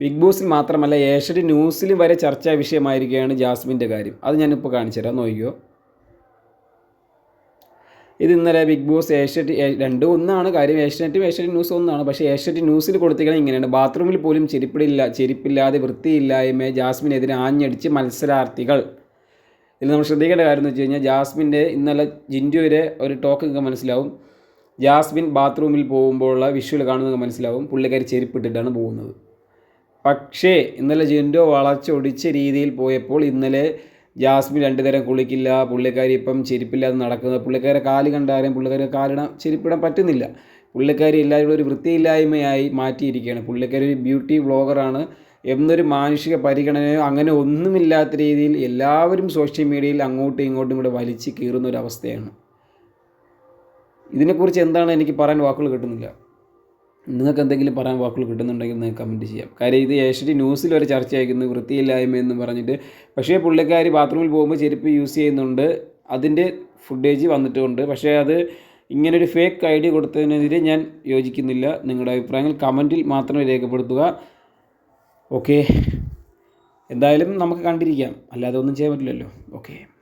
Big ബോസിൽ മാത്രമല്ല Asian ന്യൂസിലും വരെ ചർച്ചാ വിഷയമായിരിക്കുകയാണ് ജാസ്മിന്റെ കാര്യം. അത് ഞാനിപ്പോൾ കാണിച്ചു തരാം. നോക്കിയോ ഇത് ഇന്നലെ ബിഗ് ബോസ് ഏഷ്യറ്റ് രണ്ടും ഒന്നാണ്. കാര്യം ഏഷ്യനെറ്റും ഏഷ്യറ്റ് ന്യൂസ് ഒന്നാണ്. പക്ഷേ ഏഷ്യറ്റ് ന്യൂസിൽ കൊടുത്തിരിക്കുന്നത് ഇങ്ങനെയാണ്. ബാത്റൂമിൽ പോലും ചെരുപ്പിടില്ല ചെരുപ്പില്ലാതെ വൃത്തിയില്ലായ്മ ജാസ്മിനെതിരെ ആഞ്ഞടിച്ച് മത്സരാർത്ഥികൾ. ഇതിൽ നമ്മൾ ശ്രദ്ധിക്കേണ്ട കാര്യം എന്ന് വെച്ച് കഴിഞ്ഞാൽ ജാസ്മിന്റെ ഇന്നലെ ജിൻഡുവിരെ ഒരു ടോക്ക് നിങ്ങൾക്ക് മനസ്സിലാവും. ജാസ്മിൻ ബാത്റൂമിൽ പോകുമ്പോഴുള്ള വിഷ്വൽ കാണുന്നത് മനസ്സിലാവും. പുള്ളിക്കാരി ചെരുപ്പിട്ടിട്ടാണ് പോകുന്നത്. പക്ഷേ ഇന്നലെ ജിൻഡോ വളച്ചൊടിച്ച രീതിയിൽ പോയപ്പോൾ ഇന്നലെ ജാസ്മിൻ രണ്ടു നേരം കുളിക്കില്ല പുള്ളിക്കാരി ഇപ്പം ചെരുപ്പില്ലാതെ നടക്കുന്നത് പുള്ളിക്കാരെ കാൽ കണ്ടാലും പുള്ളിക്കാരെ കാലിടാൻ ചെരുപ്പിടാൻ പറ്റുന്നില്ല. പുള്ളിക്കാരി എല്ലാവരും ഒരു വൃത്തിയില്ലായ്മയായി മാറ്റിയിരിക്കുകയാണ്. പുള്ളിക്കാരി ഒരു ബ്യൂട്ടി വ്ളോഗറാണ് എന്നൊരു മാനുഷിക പരിഗണനയോ അങ്ങനെ ഒന്നുമില്ലാത്ത രീതിയിൽ എല്ലാവരും സോഷ്യൽ മീഡിയയിൽ അങ്ങോട്ടും ഇങ്ങോട്ടും കൂടെ വലിച്ച് കീറുന്ന ഒരു അവസ്ഥയാണ്. ഇതിനെക്കുറിച്ച് എന്താണ് എനിക്ക് പറയാൻ വാക്കുകൾ കിട്ടുന്നില്ല. നിങ്ങൾക്ക് എന്തെങ്കിലും പറയാൻ വാക്കുകൾ കിട്ടുന്നുണ്ടെങ്കിൽ നിങ്ങൾക്ക് കമന്റ് ചെയ്യാം. കാര്യം ഇത് ഏഷ്യൻ ന്യൂസിൽ വരെ ചർച്ചയായിരുന്നു വൃത്തിയില്ലായ്മ എന്ന് പറഞ്ഞിട്ട്. പക്ഷേ പുള്ളിക്കാരി ബാത്റൂമിൽ പോകുമ്പോൾ ചെരുപ്പ് യൂസ് ചെയ്യുന്നുണ്ട്. അതിന്റെ ഫുട്ടേജ് വന്നിട്ടുണ്ട്. പക്ഷേ അത് ഇങ്ങനൊരു ഫേക്ക് ഐ ഡി കൊടുത്തതിനെതിരെ ഞാൻ യോജിക്കുന്നില്ല. നിങ്ങളുടെ അഭിപ്രായങ്ങൾ കമന്റിൽ മാത്രം രേഖപ്പെടുത്തുക. ഓക്കെ എന്തായാലും നമുക്ക് കണ്ടിരിക്കാം. അല്ലാതെ ഒന്നും ചെയ്യാൻ പറ്റില്ലല്ലോ. ഓക്കെ